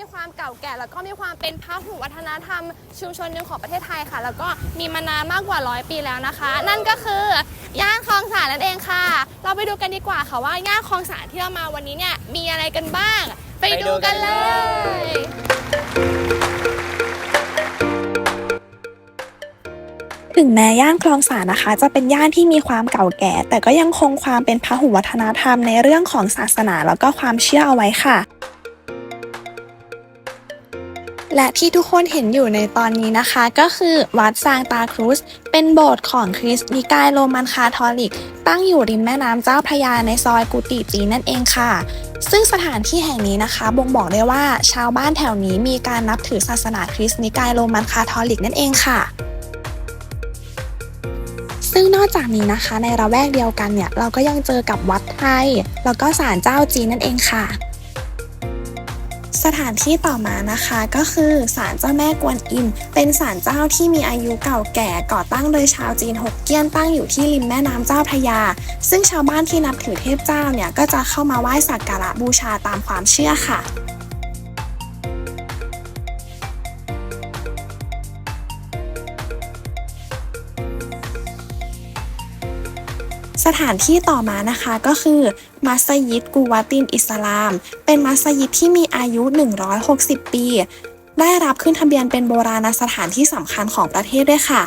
ีความเป็นพหุวัฒนธรรม ชุมชนหนึ่งของประเทศไทยค่ะ แล้วก็มีมานานมากกว่าร้อยปีแล้วนะคะ นั่นก็คือย่านคลองสานนั่นเองค่ะ เราไปดูกันดีกว่าค่ะว่าย่านคลองสานที่เรามาวันนี้เนี่ยมีอะไรกันบ้าง ไปดูกันเลย ถึงแม้ย่านคลองสานนะคะ จะเป็นย่านที่มีความเก่าแก่ แต่ก็ยังคงความเป็นพหุวัฒนธรรมในเรื่องของศาสนาแล้วก็ความเชื่อเอาไว้ค่ะ และที่ทุกคนเห็นอยู่ในตอนนี้นะคะ ก็คือวัดซางตาครูสเป็นโบสถ์ของคริสต์นิกายโรมันคาทอลิก ตั้งอยู่ริมแม่น้ำเจ้าพระยาในซอยกุฏิจีนนั่นเองค่ะ ซึ่งสถานที่แห่งนี้นะคะ บ่งบอกได้ว่าชาวบ้านแถวนี้มีการนับถือศาสนาคริสต์นิกายโรมันคาทอลิกนั่นเองค่ะซึ่งนอกจากนี้นะคะในระแวกเดียวกันเนี่ย เราก็ยังเจอกับวัดไทย แล้วก็ศาลเจ้าจีนนั่นเองค่ะ สถานที่ต่อมานะคะก็คือศาลเจ้าแม่กวนอิม เป็นศาลเจ้าที่มีอายุเก่าแก่ก่อตั้งโดยชาวจีนหกเกี้ยนตั้งอยู่ที่ริมแม่น้ำเจ้าพระยา ซึ่งชาวบ้านที่นับถือเทพเจ้าเนี่ยก็จะเข้ามาไหว้สักการะบูชาตามความเชื่อค่ะ สถานที่ต่อมานะคะก็คือมัสยิดกูวาตินอิสลาม เป็นมัสยิดที่มีอายุ 160 ปี ได้รับขึ้นทะเบียนเป็นโบราณสถานที่สำคัญของประเทศด้วยค่ะ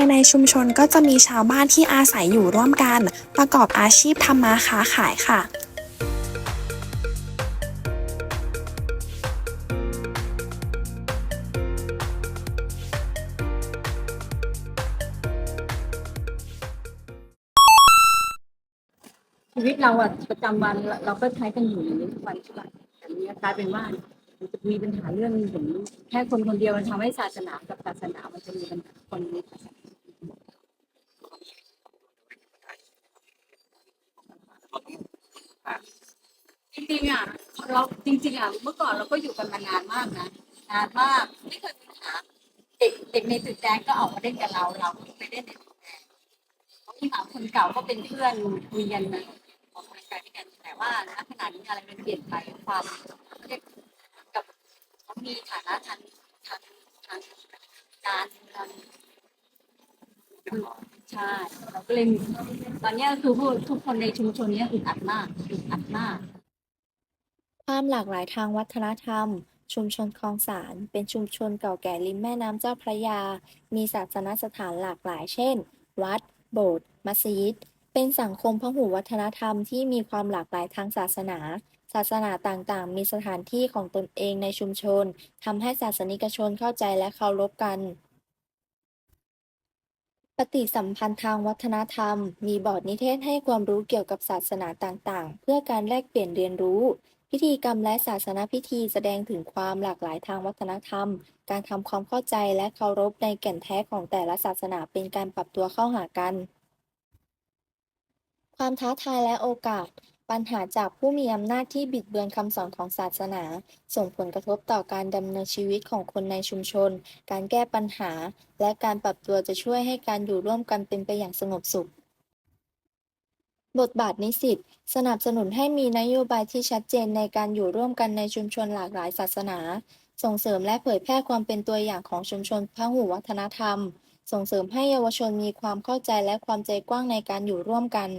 ายในชุมชนก็จะมีชาวบ้านที่อาศัยอยู่ร่วมกัน ประกอบอาชีพทำมาค้าขายค่ะชีวิตเราอะประจำวันเราก็ใช้กันอยู่อย่างนี้ทุกวันทุกวันแต่เนี้ยกลายเป็นว่าจะมีปัญหาเรื่องถึงแค่คนคนเดียวมันทำให้ศาสนากับศาสนามันจะมีปัญหาคนในศาสนาจริงๆอะ เราจริงๆอะเมื่อก่อนเราก็อยู่กันมานานมากนะนานมากไม่เคยมีปัญหาเด็กเด็กในตึกแดงก็ออกมาเล่นกับเราเราก็ไปเล่นในตึกแดงบาทีหมาคนเก่าก็เป็นเพื่อนคุยกันนะออกกำลังกายด้วยกันแต่ว่าณขณะนี้อะไรมันเปลี่ยนไปความเรียกกับเขามีฐานะทางทางทางการทางใช่เราก็เลยตอนนี้คือพูดทุกคนในชุมชนเนี้ยอึดอัดมากอึดอัดมาก ความหลากหลายทางวัฒนธรรม ชุมชนคลองสานเป็นชุมชนเก่าแก่ริมแม่น้ำเจ้าพระยา มีศาสนสถานหลากหลายเช่น วัด โบสถ์ มัสยิด เป็นสังคมพหุวัฒนธรรมที่มีความหลากหลายทางศาสนา ศาสนาต่างๆ มีสถานที่ของตนเองในชุมชน ทำให้ศาสนิกชนเข้าใจและเคารพกันปฏิสัมพันธ์ทางวัฒนธรรม มีบอร์ดนิเทศให้ความรู้เกี่ยวกับศาสนาต่างๆ เพื่อการแลกเปลี่ยนเรียนรู้ พิธีกรรมและศาสนพิธีแสดงถึงความหลากหลายทางวัฒนธรรม การทำความเข้าใจและเคารพในแก่นแท้ของแต่ละศาสนาเป็นการปรับตัวเข้าหากัน ความท้าทายและโอกาส ปัญหาจากผู้มีอำนาจที่บิดเบือนคำสอนของศาสนา ส่งผลกระทบต่อการดำเนินชีวิตของคนในชุมชน การแก้ปัญหา และการปรับตัวจะช่วยให้การอยู่ร่วมกันเป็นไปอย่างสงบสุข บทบาทนิสิตสนับสนุนให้มีนโยบายที่ชัดเจนในการอยู่ร่วมกันในชุมชนหลากหลายศาสนา ส่งเสริมและเผยแพร่ความเป็นตัวอย่างของชุมชนพหุวัฒนธรรม ส่งเสริมให้เยาวชนมีความเข้าใจและความใจกว้างในการอยู่ร่วมกัน